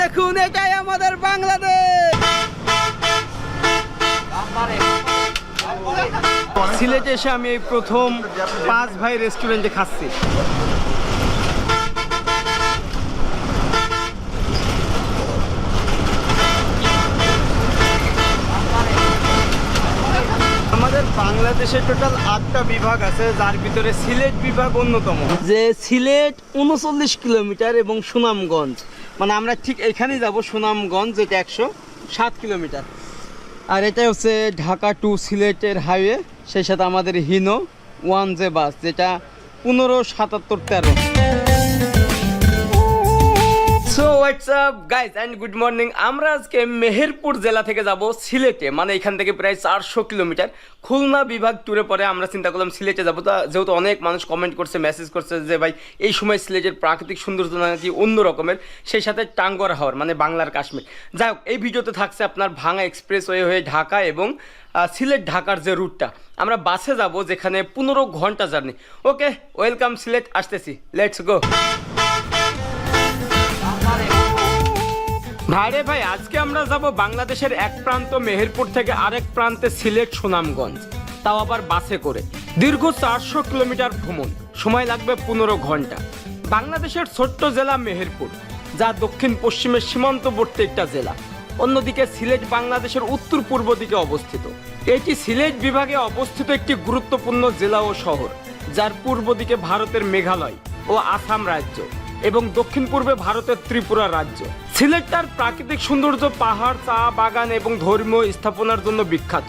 দেখুন, এটাই আমাদের বাংলাদেশ! সিলেটে এসে আমি এই প্রথম পাঁচ ভাই রেস্টুরেন্টে খাচ্ছি। বাংলাদেশে টোটাল আটটা বিভাগ আছে, যার ভিতরে সিলেট বিভাগ অন্যতম। যে সিলেট উনচল্লিশ কিলোমিটার এবং সুনামগঞ্জ। মানে আমরা ঠিক এখানেই যাব, সুনামগঞ্জ, যেটা একশো সাত কিলোমিটার। আর এটা হচ্ছে ঢাকা টু সিলেটের হাইওয়ে, সেই সাথে আমাদের হিনো ওয়ান জে বাস, যেটা পনেরো সাতাত্তর তেরো। So WhatsApp guys and good morning আমরা আজকে মেহেরপুর জেলা থেকে যাব সিলেটে মানে এখান থেকে প্রায় চারশো কিলোমিটার। খুলনা বিভাগ ট্যুরে পরে আমরা চিন্তা করলাম সিলেটে যাব। তা যেহেতু অনেক মানুষ কমেন্ট করছে মেসেজ করছে যে, ভাই, এই সময় সিলেটের প্রাকৃতিক সৌন্দর্য নাকি অন্য রকমের? সেই সাথে টাঙ্গর হাওয়ার মানে বাংলার কাশ্মীর। যাই হোক, এই ভিডিওতে থাকছে আপনার ভাঙা এক্সপ্রেস ওয়ে হয়ে ঢাকা এবং সিলেট ঢাকার যে রুটটা আমরা বাসে যাব যেখানে পনেরো ঘণ্টা জার্নি ওকে ওয়েলকাম সিলেট, আসতেছি। লেটস গো ভাইরে ভাই, আজকে আমরা যাব বাংলাদেশের এক প্রান্ত মেহেরপুর থেকে আরেক প্রান্তে সিলেট সুনামগঞ্জ। তাও আবার বাসে করে। দীর্ঘ চারশো কিলোমিটার ভ্রমণ। সময় লাগবে পনেরো ঘণ্টা। বাংলাদেশের ছোট্ট জেলা মেহেরপুর, যা দক্ষিণ পশ্চিমের সীমান্তবর্তী একটা জেলা। অন্যদিকে সিলেট বাংলাদেশের উত্তর পূর্ব দিকে অবস্থিত। এটি সিলেট বিভাগে অবস্থিত একটি গুরুত্বপূর্ণ জেলা ও শহর, যার পূর্ব দিকে ভারতের মেঘালয় ও আসাম রাজ্য এবং দক্ষিণ পূর্বে ভারতের ত্রিপুরা রাজ্য। সিলেট তার প্রাকৃতিক সৌন্দর্য, পাহাড়, চা বাগান এবং ধর্মীয় স্থাপনার জন্য বিখ্যাত।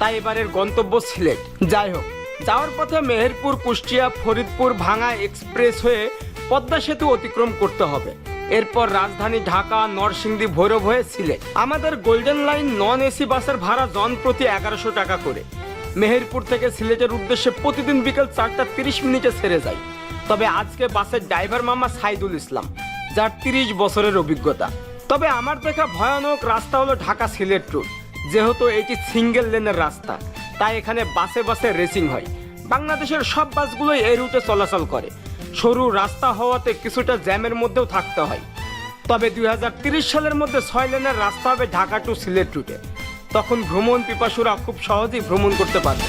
তাই এবারের গন্তব্য সিলেট। যাই হোক, যাওয়ার পথে মেহেরপুর, কুষ্টিয়া, ফরিদপুর, ভাঙা এক্সপ্রেস হয়ে পদ্মা সেতু অতিক্রম করতে হবে। এরপর রাজধানী ঢাকা, নরসিংদী, ভৈরব হয়ে সিলেট। আমাদের গোল্ডেন লাইন নন এসি বাসের ভাড়া জন প্রতি এগারোশো টাকা করে। মেহেরপুর থেকে সিলেটের উদ্দেশ্যে প্রতিদিন বিকেল চারটা তিরিশ মিনিটে ছেড়ে যায়। তবে আজকে বাসের ড্রাইভার মামা সাইদুল ইসলাম। যার তিরিশ বছরের অভিজ্ঞতা। তবে আমার দেখা ভয়ানক রাস্তা হলো ঢাকা সিলেট রুট যেহেতু এটি সিঙ্গেল লেনের রাস্তা, তাই এখানে বাসে বাসে রেসিং হয়। বাংলাদেশের সব বাসগুলোই এই রুটে চলাচল করে। সরু রাস্তা হওয়াতে কিছুটা জ্যামের মধ্যেও থাকতে হয়। তবে দুই সালের মধ্যে ছয় লেনের রাস্তা হবে ঢাকা টু সিলেট রুটে তখন ভ্রমণ পিপাসুরা খুব সহজেই ভ্রমণ করতে পারবে।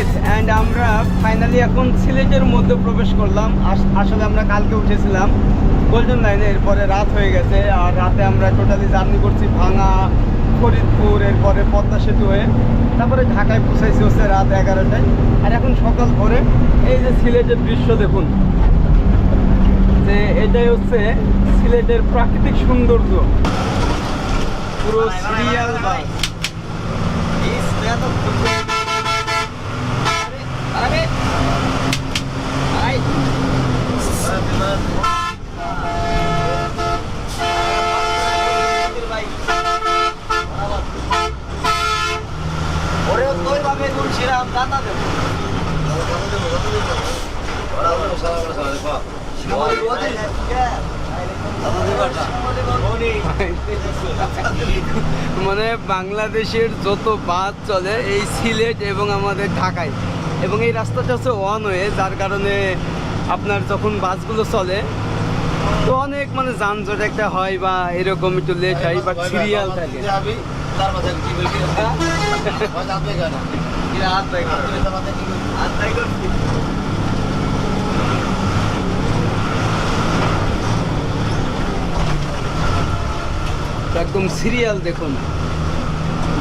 গাইস অ্যান্ড আমরা ফাইনালি এখন সিলেটের মধ্যে প্রবেশ করলাম। আসলে আমরা কালকে উঠেছিলাম গোল্ডেন লাইনে এরপরে রাত হয়ে গেছে আর রাতে আমরা টোটালি জার্নি করছি ভাঙা ফরিদপুর এরপরে পদ্মা সেতু হয়ে তারপরে ঢাকায় পৌঁছাইছি হচ্ছে রাত এগারোটায়। আর এখন সকাল ভোরে এই যে সিলেটের দৃশ্য দেখুন যে এটাই হচ্ছে সিলেটের প্রাকৃতিক সৌন্দর্য। পুরো সিরিয়াল বাস। বাংলাদেশের যত বাস চলে এই সিলেট এবং আমাদের ঢাকায়। এবং এই রাস্তাটা হচ্ছে ওয়ান ওয়ে যার কারণে আপনার যখন বাসগুলো চলে, তো অনেক মানে যানজট একটা হয় বা এরকম একটু লেট হয় বা সিরিয়াল থাকে। একদম সিরিয়াল দেখুন।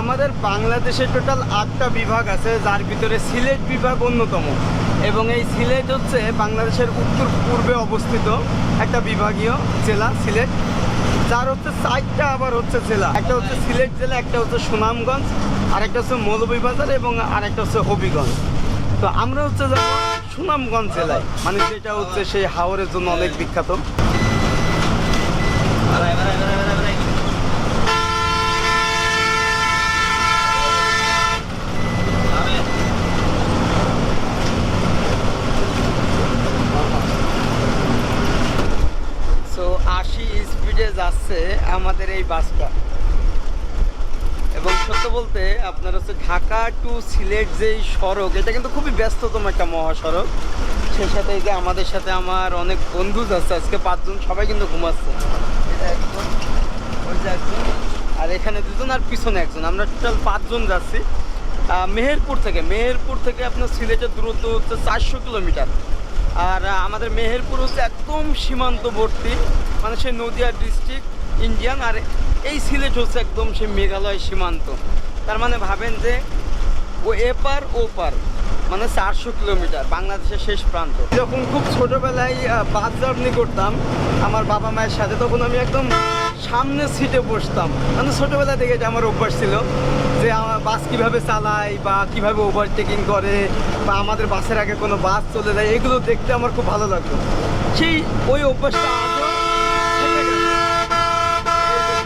আমাদের বাংলাদেশে টোটাল আটটা বিভাগ আছে, যার ভিতরে সিলেট বিভাগ অন্যতম। এবং এই সিলেট হচ্ছে বাংলাদেশের উত্তর পূর্বে অবস্থিত একটা বিভাগীয় জেলা, সিলেট। যার হচ্ছে চারটা আবার হচ্ছে জেলা। একটা হচ্ছে সিলেট জেলা, একটা হচ্ছে সুনামগঞ্জ, আরেকটা হচ্ছে মৌলভীবাজার এবং আরেকটা হচ্ছে হবিগঞ্জ। তো আমরা হচ্ছে যাব সুনামগঞ্জ জেলায় মানে যেটা হচ্ছে সেই হাওরের জন্য অনেক বিখ্যাত সো আশি স্পিডে যাচ্ছে আমাদের এই বাসটা। এবং সত্য বলতে আপনার হচ্ছে ঢাকা টু সিলেট যেই সড়ক, এটা কিন্তু খুবই ব্যস্ততম একটা মহাসড়ক। সেই সাথে যে আমাদের সাথে আমার অনেক বন্ধু যাচ্ছে আজকে পাঁচজন সবাই কিন্তু ঘুমাচ্ছে। এটা আর এখানে দুজন আর পিছনে একজন। আমরা টোটাল পাঁচজন যাচ্ছি। মেহেরপুর থেকে মেহেরপুর থেকে আপনার সিলেটের দূরত্ব হচ্ছে চারশো কিলোমিটার। আর আমাদের মেহেরপুর হচ্ছে একদম সীমান্তবর্তী মানে সে নদিয়া ডিস্ট্রিক্ট ইন্ডিয়ান আর এই সিলেট হচ্ছে একদম সে মেঘালয় সীমান্ত। তার মানে ভাবেন যে, ও এপার ও পার মানে চারশো কিলোমিটার, বাংলাদেশের শেষ প্রান্ত। যখন খুব ছোটোবেলায় বাস জার্নি করতাম আমার বাবা মায়ের সাথে, তখন আমি একদম সামনে সিটে বসতাম। মানে ছোটবেলা থেকে এটা আমার অভ্যাস ছিল যে আমার বাস কীভাবে চালায় বা কীভাবে ওভারটেকিং করে বা আমাদের বাসের আগে কোনো বাস চলে যায়, এগুলো দেখতে আমার খুব ভালো লাগতো। সেই ওই অভ্যাসটা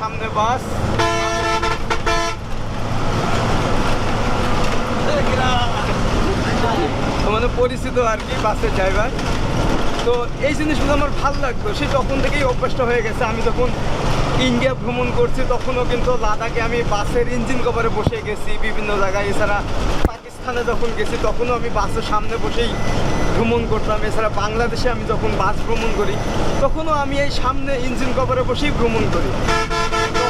সামনে বাস। মানে পরিচিত আর কি বাসের ড্রাইভার তো এই জিনিসগুলো আমার ভালো লাগতো। সে তখন থেকেই অভ্যাসটা হয়ে গেছে। আমি যখন ইন্ডিয়া ভ্রমণ করছি, তখনও কিন্তু লাদাখে আমি বাসের ইঞ্জিন কভারে বসে গেছি, বিভিন্ন জায়গায়। এছাড়া পাকিস্তানে যখন গেছি, তখনও আমি বাসের সামনে বসেই ভ্রমণ করতাম। এছাড়া বাংলাদেশে আমি যখন বাস ভ্রমণ করি, তখনও আমি এই সামনে ইঞ্জিন কভারে বসেই ভ্রমণ করি।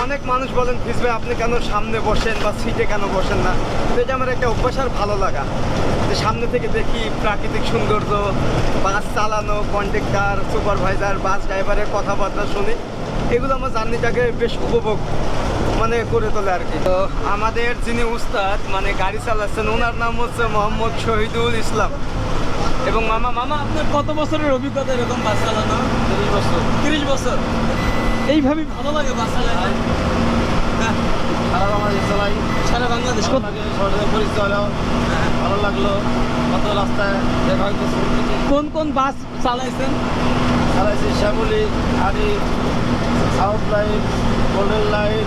অনেক মানুষ বলেন ফিস ভাই, আপনি কেন সামনে বসেন বা সিটে কেন বসেন না? তো এটা আমার একটা অভ্যাস আর ভালো লাগা। যে সামনে থেকে দেখি প্রাকৃতিক সৌন্দর্য, বাস চালানো কন্ডাক্টার সুপারভাইজার বাস ড্রাইভারের কথাবার্তা শুনি। এগুলো আমার জার্নিটাকে বেশ উপভোগ মানে করে তোলে আর কি। তো আমাদের যিনি উস্তাদ মানে গাড়ি চালাচ্ছেন ওনার নাম হচ্ছে মোহাম্মদ শহীদুল ইসলাম। এবং মামা মামা আপনার কত বছরের অভিজ্ঞতা এরকম বাস চালানো? তিরিশ বছর। তিরিশ বছর? এইভাবেই ভালো লাগে বাস চালানো হ্যাঁ, সারা বাংলাদেশ চালাই। সারা বাংলাদেশ। পরিচয় হলো। ভালো লাগল। কত রাস্তায় কোন কোন বাস চালাইছেন? চালাইছি শ্যামলি হাড়ি সাউথ লাইন গোল্ডেন লাইন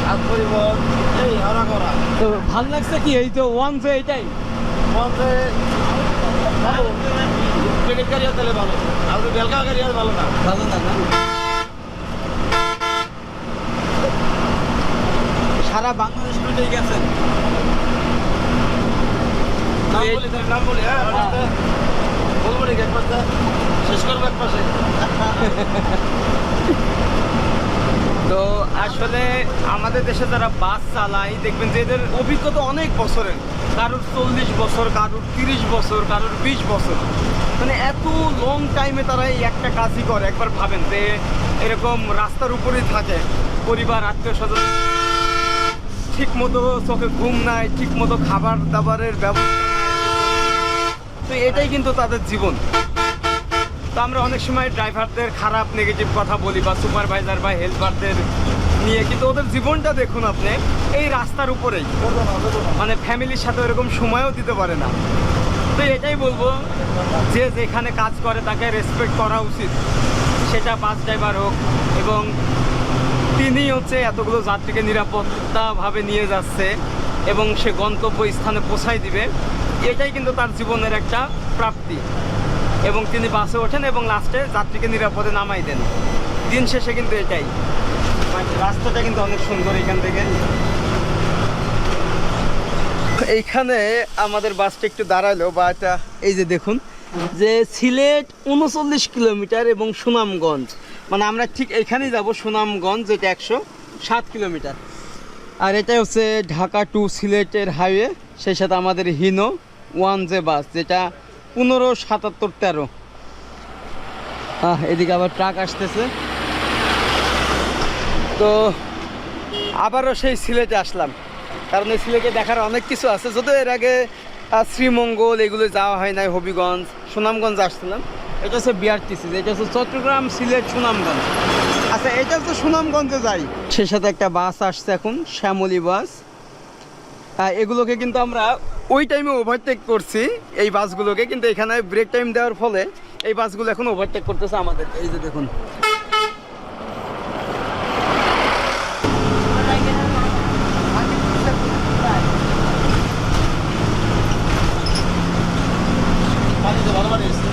সাত পরিবহন এই হারা করা তো ভালো লাগছে কি এই তো ওয়ান যে এটাই? মধ্যে ভালো টিকিট গাড়ি তাহলে ভালো আর বেলকা ভালো না ভালো না সারা বাংলাদেশ গেছেন নাম বলি নাম বলি হ্যাঁ বলব নাকি এক পাঁচটা তো আসলে আমাদের দেশে যারা বাস চালায়, দেখবেন যে এদের অভিজ্ঞতা অনেক বছরের। কারোর চল্লিশ বছর, কারোর তিরিশ বছর, কারোর বিশ বছর। মানে এত লং টাইমে তারা এই একটা কাজই করে। একবার ভাবেন যে এরকম রাস্তার উপরেই থাকে। পরিবার আত্মীয় স্বজন ঠিক মতো চোখে ঘুম নাই ঠিক মতো খাবার দাবারের ব্যবস্থা তো এটাই কিন্তু তাদের জীবন। তো আমরা অনেক সময় ড্রাইভারদের খারাপ নেগেটিভ কথা বলি বা সুপারভাইজার বা হেল্পারদের নিয়ে, কিন্তু ওদের জীবনটা দেখুন আপনি, এই রাস্তার উপরেই। মানে ফ্যামিলির সাথে এরকম সময়ও দিতে পারে না। তো এটাই বলব, যে যেখানে কাজ করে তাকে রেসপেক্ট করা উচিত। সেটা বাস ড্রাইভার হোক এবং তিনি হচ্ছে এতগুলো যাত্রীকে নিরাপত্তাভাবে নিয়ে যাচ্ছে এবং সে গন্তব্য স্থানে পৌঁছাই দিবে, এটাই কিন্তু তার জীবনের একটা প্রাপ্তি। এবং তিনি বাসে ওঠেন এবং লাস্টে যাত্রীকে নিরাপদে নামাই দেন। দিন শেষে কিন্তু এটাই। মানে রাস্তাটা কিন্তু অনেক সুন্দর এখান থেকে। এইখানে আমাদের বাসটা একটু দাঁড়াল বা এটা এই যে দেখুন, যে সিলেট উনচল্লিশ কিলোমিটার এবং সুনামগঞ্জ। মানে আমরা ঠিক এখানেই যাব, সুনামগঞ্জ, যেটা একশো সাত কিলোমিটার। আর এটা হচ্ছে ঢাকা টু সিলেটের হাইওয়ে সেই সাথে আমাদের হিনো ওয়ান জে বাস, যেটা পনেরো, সাতাত্তর, তেরো। এদিকে আবার ট্রাক আসতেছে। তো আবারও সেই সিলেটে আসলাম। কারণ এই সিলেটে দেখার অনেক কিছু আছে। যদিও এর আগে শ্রীমঙ্গল এগুলো যাওয়া হয় নাই, হবিগঞ্জ, সুনামগঞ্জ আসছিলাম। এটা হচ্ছে বিআরটিসি এটা হচ্ছে চট্টগ্রাম, সিলেট, সুনামগঞ্জ। আচ্ছা এটা হচ্ছে সুনামগঞ্জে যাই। সেই সাথে একটা বাস আসছে এখন, শ্যামলী বাস। এগুলোকে কিন্তু আমরা ওই টাইমে ওভারটেক করছি, এই বাসগুলোকে। কিন্তু এখানে ব্রেক টাইম দেওয়ার ফলে এই বাসগুলো এখন ওভারটেক করতেছে আমাদের এই যে দেখুন পানিতে ভালো পানি এসছে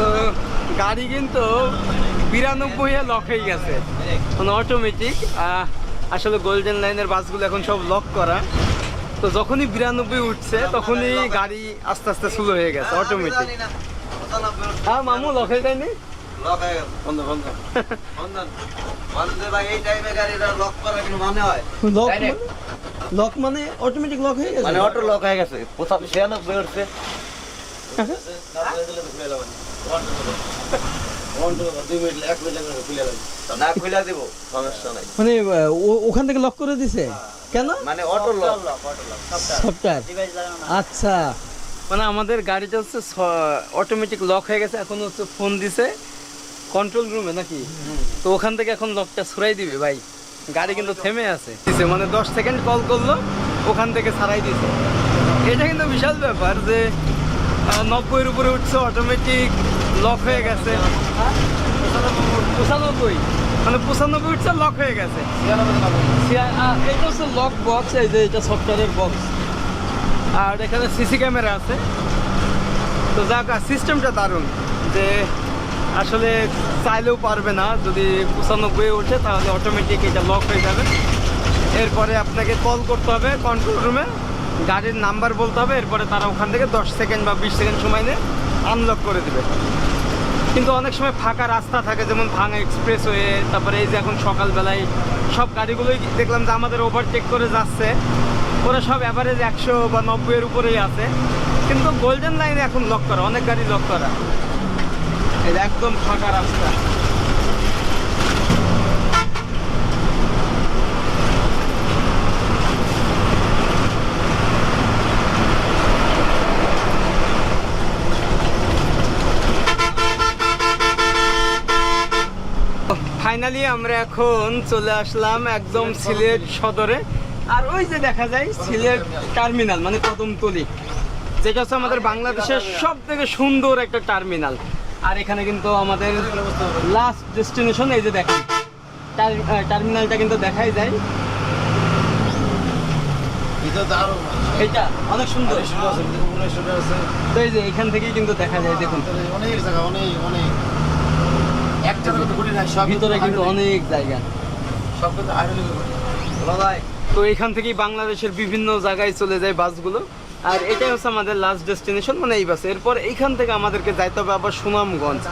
তো গাড়ি কিন্তু বিরানব্বই লক হয়ে গেছে। মানে অটোমেটিক আসলে গোল্ডেন লাইনের বাসগুলো এখন সব লক করা। তো যখনই বিরানব্বই উঠছে তখনই গাড়ি আস্তে আস্তে স্লো হয়ে গেছে অটোমেটিক হ্যাঁ মামু লক হয়ে যায়নি? বন্ধ বন্ধ। লক লক মানে অটোমেটিক লক হয়ে গেছে? মানে অটো লক হয়ে গেছে ছিয়ানব্বই উঠছে। না খুলে দিব সমস্যা নাই। মানে ওখান থেকে লক করে দিছে? কেন? মানে অটো লক সফটওয়্যার আচ্ছা। মানে আমাদের গাড়িটা হচ্ছে অটোমেটিক লক হয়ে গেছে এখন হচ্ছে ফোন দিছে কন্ট্রোল রুমে নাকি? তো ওখান থেকে এখন লকটা ছড়াই দিবে ভাই। গাড়ি কিন্তু থেমে আছে। দিছে মানে দশ সেকেন্ড কল করল ওখান থেকে ছাড়াই দিছে। এটা কিন্তু বিশাল ব্যাপার যে নব্বইয়ের উপরে উঠছে অটোমেটিক লক হয়ে গেছে? পঁচানব্বই। মানে পঁচানব্বই উঠছে লক হয়ে গেছে। এটা হচ্ছে লক বক্স এই যে এটা সফটওয়্যারের বক্স আর এখানে সিসি ক্যামেরা আছে। তো যাক সিস্টেমটা দারুণ। যে আসলে চাইলেও পারবে না, যদি পঁচানব্বই ওঠে, তাহলে অটোমেটিক এটা লক হয়ে যাবে। এরপরে আপনাকে কল করতে হবে কন্ট্রোল রুমে গাড়ির নাম্বার বলতে হবে, এরপরে তারা ওখান থেকে দশ সেকেন্ড বা বিশ সেকেন্ড সময় নিয়ে। আনলক করে দেবে। কিন্তু অনেক সময় ফাঁকা রাস্তা থাকে, যেমন ভাঙা এক্সপ্রেস হয়ে তারপরে এই যে এখন সকালবেলায় সব গাড়িগুলোই দেখলাম যে আমাদের ওভারটেক করে যাচ্ছে। ওরা সব অ্যাভারেজ একশো বা নব্বইয়ের উপরেই আছে। কিন্তু গোল্ডেন লাইনে এখন লক করা, অনেক গাড়ি লক করা। একদম ফাঁকা রাস্তা। ফাইনালি আমরা এখন চলে আসলাম একদম সিলেট সদরে। আর ওই যে দেখা যায় সিলেট টার্মিনাল মানে কদমতলি। যেটা হচ্ছে আমাদের বাংলাদেশের সব থেকে সুন্দর একটা টার্মিনাল। আর এখানে কিন্তু আমাদের লাস্ট ডেস্টিনেশন এই যে দেখেন টার্মিনালটা কিন্তু দেখাই যায়। এটা অনেক সুন্দর। তো এই যে এখান থেকেই কিন্তু দেখা যায় দেখুন। অনেক জায়গা অনেক অনেক। একটা কিন্তু গুলি সব ভিতরে কিন্তু অনেক জায়গা। সব কিন্তু তো এখান থেকেই বাংলাদেশের বিভিন্ন জায়গায় চলে যায় বাসগুলো। আর এটাই হচ্ছে আমাদের লাস্ট ডেস্টিনেশন মানে এই বাস এরপর এইখান থেকে আমাদেরকে যাইতে হবে আবার সুনামগঞ্জ।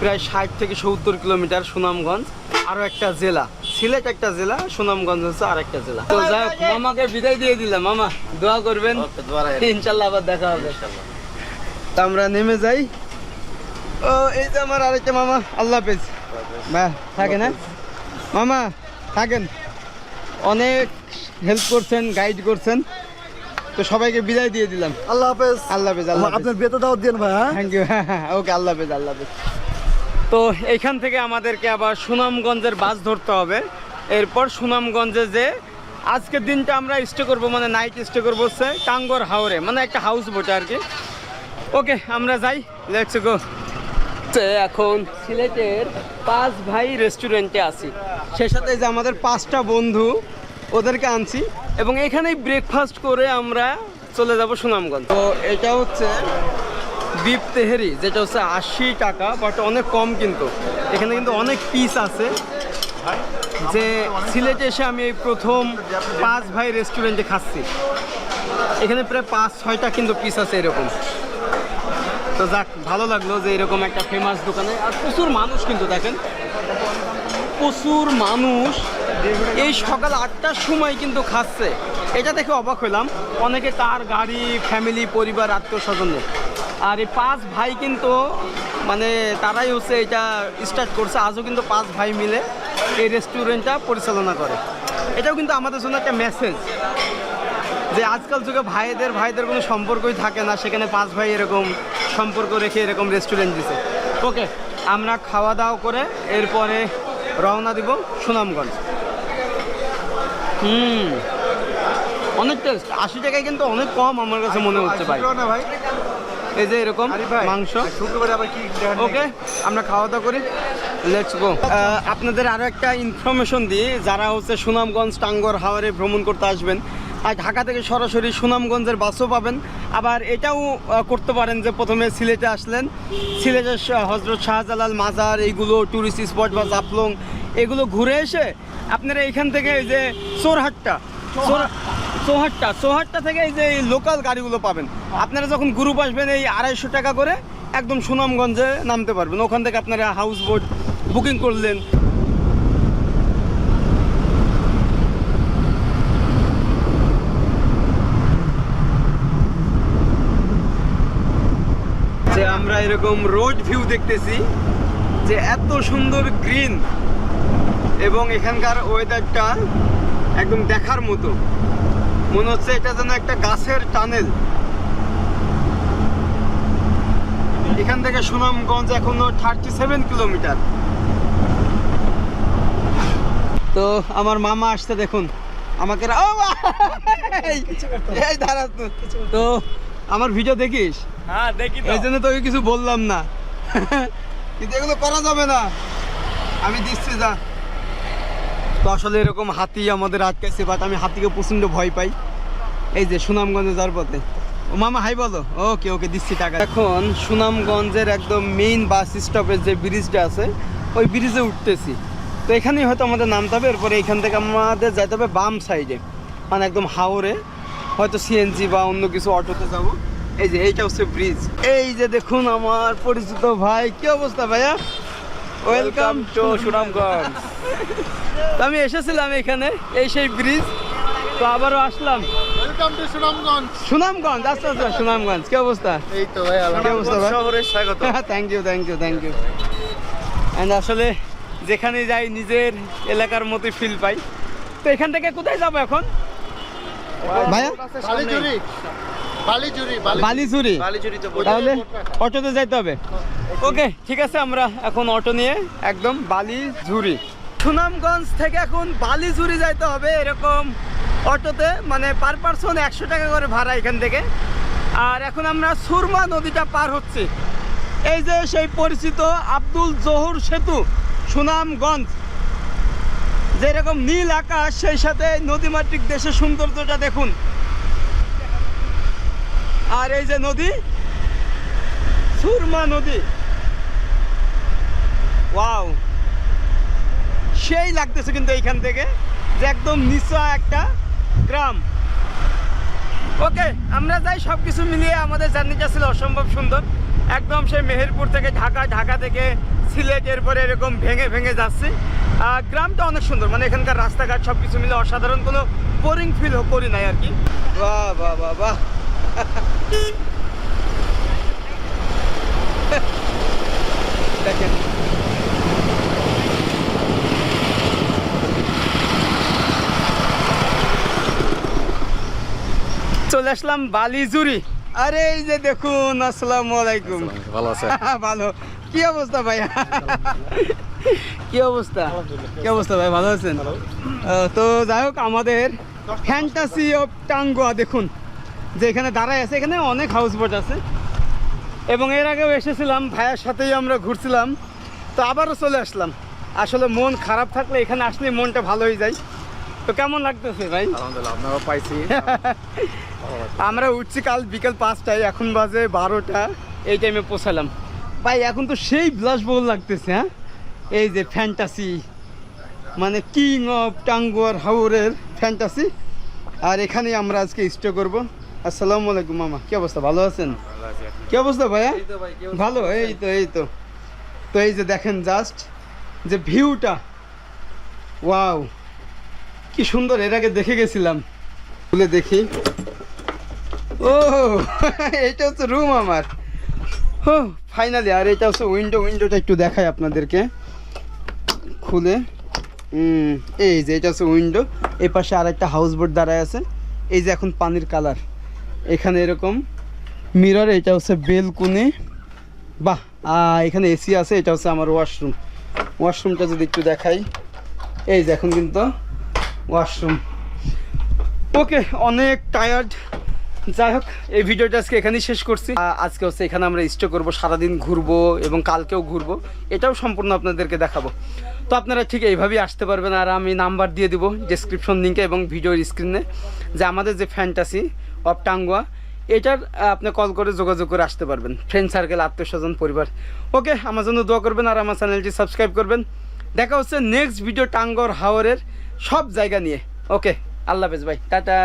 প্রায় ষাট থেকে সত্তর কিলোমিটার সুনামগঞ্জ। আরও একটা জেলা। সিলেট একটা জেলা সুনামগঞ্জ হচ্ছে আর একটা জেলা। তো যাই হোক, মামাকে বিদায় দিয়ে দিলাম। মামা দোয়া করবেন। ইনশাল্লাহ আবার দেখা হবে। তা আমরা নেমে যাই। ও এই যে আমার আরেকটা মামা আল্লাহ হাফেজ। বা থাকে না মামা থাকেন। অনেক হেল্প করছেন গাইড করছেন। তো সবাইকে বিদায় দিয়ে দিলাম। আল্লাহ হাফেজ। আল্লাহ হাফেজ আল্লাহ আপনার বেতনটাও দেন ভাই হ্যাঁ? থ্যাংক ইউ ওকে আল্লাহ হাফেজ আল্লাহ হাফেজ। তো এইখান থেকে আমাদেরকে আবার সুনামগঞ্জের বাস ধরতে হবে। এরপর সুনামগঞ্জে যে আজকের দিনটা আমরা স্টে করব মানে নাইট স্টে করব হচ্ছে টাঙ্গর হাওরে মানে একটা হাউস বোটে আর কি। ওকে আমরা যাই লেটস গো এখন সিলেটের পাঁচ ভাই রেস্টুরেন্টে আছি। সে সাথে যে আমাদের পাঁচটা বন্ধু, ওদেরকে আনছি এবং এখানেই ব্রেকফাস্ট করে আমরা চলে যাব সুনামগঞ্জ। তো এটা হচ্ছে বিপ তেহেরি, যেটা হচ্ছে আশি টাকা বাট অনেক কম কিন্তু। এখানে কিন্তু অনেক পিস আছে। যে সিলেটে এসে আমি এই প্রথম পাঁচ ভাই রেস্টুরেন্টে খাচ্ছি। এখানে প্রায় পাঁচ, ছয়টা কিন্তু পিস আছে এরকম। তো যাক, ভালো লাগল যে এরকম একটা ফেমাস দোকানে। আর প্রচুর মানুষ কিন্তু দেখেন। প্রচুর মানুষ। এই সকাল আটটার সময় কিন্তু খাচ্ছে। এটা দেখে অবাক হলাম। অনেকে তার গাড়ি ফ্যামিলি পরিবার আত্মীয় স্বজন আর এই পাঁচ ভাই কিন্তু মানে তারাই হচ্ছে এটা স্টার্ট করছে। আজও কিন্তু পাঁচ ভাই মিলে এই রেস্টুরেন্টটা পরিচালনা করে। এটাও কিন্তু আমাদের জন্য একটা মেসেজ যে আজকাল যুগে ভাইদের ভাইদের কোনো সম্পর্কই থাকে না। সেখানে পাঁচ ভাই এরকম সম্পর্ক রেখে এরকম রেস্টুরেন্ট দিছে। ওকে আমরা খাওয়া দাওয়া করে এরপরে রওনা দিব সুনামগঞ্জ। হুম অনেক টেস্ট আশি টাকায় কিন্তু অনেক কম আমার কাছে মনে হচ্ছে ভাই। এই যে এরকম মাংস। আর আবার কি ওকে আমরা খাওয়া দাওয়া করি লেটস গো আপনাদের আরও একটা ইনফরমেশন দিই যারা হচ্ছে সুনামগঞ্জ টাঙ্গর হাওয়ারে ভ্রমণ করতে আসবেন। আর ঢাকা থেকে সরাসরি সুনামগঞ্জের বাসও পাবেন। আবার এটাও করতে পারেন যে প্রথমে সিলেটে আসলেন। সিলেটের হজরত শাহজালাল মাজার, এইগুলো ট্যুরিস্ট স্পট বা জাফলং, এগুলো ঘুরে এসে আপনারা এখান থেকে এই যে চোরহাট্টা চোর চৌহাট্টা চৌহাট্টা থেকে এই যে লোকাল গাড়িগুলো পাবেন। আপনারা যখন গ্রুপ আসবেন, এই আড়াইশো টাকা করে একদম সুনামগঞ্জে নামতে পারবেন। ওখান থেকে আপনারা হাউস বোট বুকিং করলেন যে আমরা এরকম রোড ভিউ দেখতেছি যে এত সুন্দর গ্রিন এবং এখানকার ওয়েদারটা একদম দেখার মতো। মনে হচ্ছে এটা যেন একটা গাছের টানেল এখান থেকে সুনামগঞ্জ এখনও থার্টি সেভেন কিলোমিটার তো আমার মামা আসছে দেখুন। আমাকে তো। আমার ভিডিও দেখিস? হ্যাঁ দেখি এই জন্য তোকে কিছু বললাম না। কিন্তু এগুলো করা যাবে না। আমি দিচ্ছি যা। তো আসলে এরকম হাতি আমাদের আটকাইছে বাট আমি হাতিকে প্রচণ্ড ভয় পাই। এই যে সুনামগঞ্জে যাওয়ার পথে। ও মামা হাই বলো। ওকে ওকে দিচ্ছি টাকা। এখন সুনামগঞ্জের একদম মেইন বাস স্টপের যে ব্রিজটা আছে ওই ব্রিজে উঠতেছি। তো এখানেই হয়তো আমাদের নামতে হবে। এরপরে এখান থেকে আমাদের যাইতে হবে বাম সাইডে মানে একদম হাওরে। হয়তো সিএনজি বা অন্য কিছু অটোতে যাব। এই যে এইটা হচ্ছে ব্রিজ এই যে দেখুন আমার পরিচিত ভাই কি অবস্থা ভাইয়া? Welcome to Sunamganj. আমি এসেছিলাম এখানে এই সেই ব্রিজ তো আবারও আসলাম। Welcome to Sunamganj. সুনামগঞ্জ আচ্ছা আচ্ছা সুনামগঞ্জ কি অবস্থা? এই তো ভাই কি অবস্থা ভাই? শহরের স্বাগত। Thank you thank you thank you and আসলে যেখানে যাই নিজের এলাকার মতোই ফিল পাই। তো এখান থেকে কোথায় যাব এখন? ভাইয়া? বালিজুরি বালিজুরি বালিচুরি। বালিজুরি তো তাহলে অটোতে যাইতে হবে। ওকে ঠিক আছে আমরা এখন অটো নিয়ে একদম বালি ঝুরি সুনামগঞ্জ থেকে এখন বালি ঝুরি যাইতে হবে এরকম অটোতে মানে পার পার্সন একশো টাকা করে ভাড়া এখান থেকে। আর এখন আমরা সুরমা নদীটা পার হচ্ছি। এই যে সেই পরিচিত আব্দুল জহুর সেতু সুনামগঞ্জ। যেরকম নীল আকাশ, সেই সাথে নদীমাতৃক দেশের সৌন্দর্যটা দেখুন। আর এই যে নদী, সুরমা নদী। ওয়াও। সেই লাগতেছে কিন্তু এইখান থেকে, যে একদম নিচা একটা গ্রাম। ওকে, আমরা যাই সব কিছু মিলিয়ে আমাদের জার্নিটা ছিল অসম্ভব সুন্দর। একদম সেই মেহেরপুর থেকে ঢাকা ঢাকা থেকে সিলেট, এরপরে এরকম ভেঙে ভেঙে যাচ্ছি। গ্রামটা অনেক সুন্দর। মানে এখানকার রাস্তাঘাট সব কিছু মিলে অসাধারণ। কোনো বোরিং ফিল করি নাই আর কি। বাহ বাহ বাহ বাহ। দেখেন। চলে আসলাম বালিজুরি আরে এই যে দেখুন আসসালামু আলাইকুম। ভালো আছে ভালো। কি অবস্থা ভাই? কি অবস্থা? কি অবস্থা ভাই ভালো আছেন? তো যাই হোক আমাদের ফ্যান্টাসি অফ টাঙ্গুয়া দেখুন। যে এখানে দাঁড়ায় আছে এখানে অনেক হাউস বোট আছে। এবং এর আগেও এসেছিলাম ভাইয়ের সাথেই আমরা ঘুরছিলাম। তো আবারও চলে আসলাম। আসলে মন খারাপ থাকলে এখানে আসলে মনটা ভালো হয়ে যায়। তো কেমন লাগতেছে ভাই? আলহামদুলিল্লাহ পাইছি। আমরা উঠছি কাল বিকেল পাঁচটায় এখন বাজে বারোটা। এই টাইমে পৌঁছালাম। ভাই এখন তো সেই বিলাসবহুল লাগতেছে হ্যাঁ? এই যে ফ্যান্টাসি মানে কিং অফ টাঙ্গুয়ার হাওরের ফ্যান্টাসি আর এখানেই আমরা আজকে স্টে করব। আসসালামু আলাইকুম মামা কি অবস্থা? ভালো আছেন? কি অবস্থা ভাইয়া? ভালো এই তো এই তো। তো এই যে দেখেন জাস্ট যে ভিউটা ওয়াও কি সুন্দর এর আগে দেখে গেছিলাম। খুলে দেখি। ও এইটা হচ্ছে রুম আমার। ও ফাইনালি আর এটা হচ্ছে উইন্ডো উইন্ডোটা একটু দেখাই আপনাদেরকে। খুলে এই যে এটা হচ্ছে উইন্ডো এই পাশে আর একটা হাউস বোট দাঁড়ায় আছে। এই যে এখন পানির কালার এখানে এরকম মিরর এটা হচ্ছে বেলকুনি। বাহ এখানে এসি আছে, এটা হচ্ছে আমার ওয়াশরুম ওয়াশরুমটা যদি একটু দেখাই। এই যে এখন কিন্তু ওয়াশরুম ওকে অনেক টায়ার্ড যাই হোক, এই ভিডিওটা আজকে এখানেই শেষ করছি। আজকে হচ্ছে এখানে আমরা স্টে করব, সারাদিন ঘুরবো এবং কালকেও ঘুরবো। এটাও সম্পূর্ণ আপনাদেরকে দেখাবো। তো আপনারা ঠিক এইভাবেই আসতে পারবেন আর আমি নাম্বার দিয়ে দিব ডেসক্রিপশন লিঙ্কে এবং ভিডিওর স্ক্রিনে যে আমাদের যে ফ্যান্টাসি অফ টাঙ্গুয়া এটার আপনি কল করে যোগাযোগ করে আসতে পারবেন। ফ্রেন্ড সার্কেল আত্মীয়স্বজন পরিবার। ওকে আমার জন্য দোয়া করবেন আর আমার চ্যানেলটি সাবস্ক্রাইব করবেন। দেখা হচ্ছে নেক্সট ভিডিও টাঙ্গর হাওরের সব জায়গা নিয়ে। ওকে আল্লাহ হাফেজ ভাই। টাটা।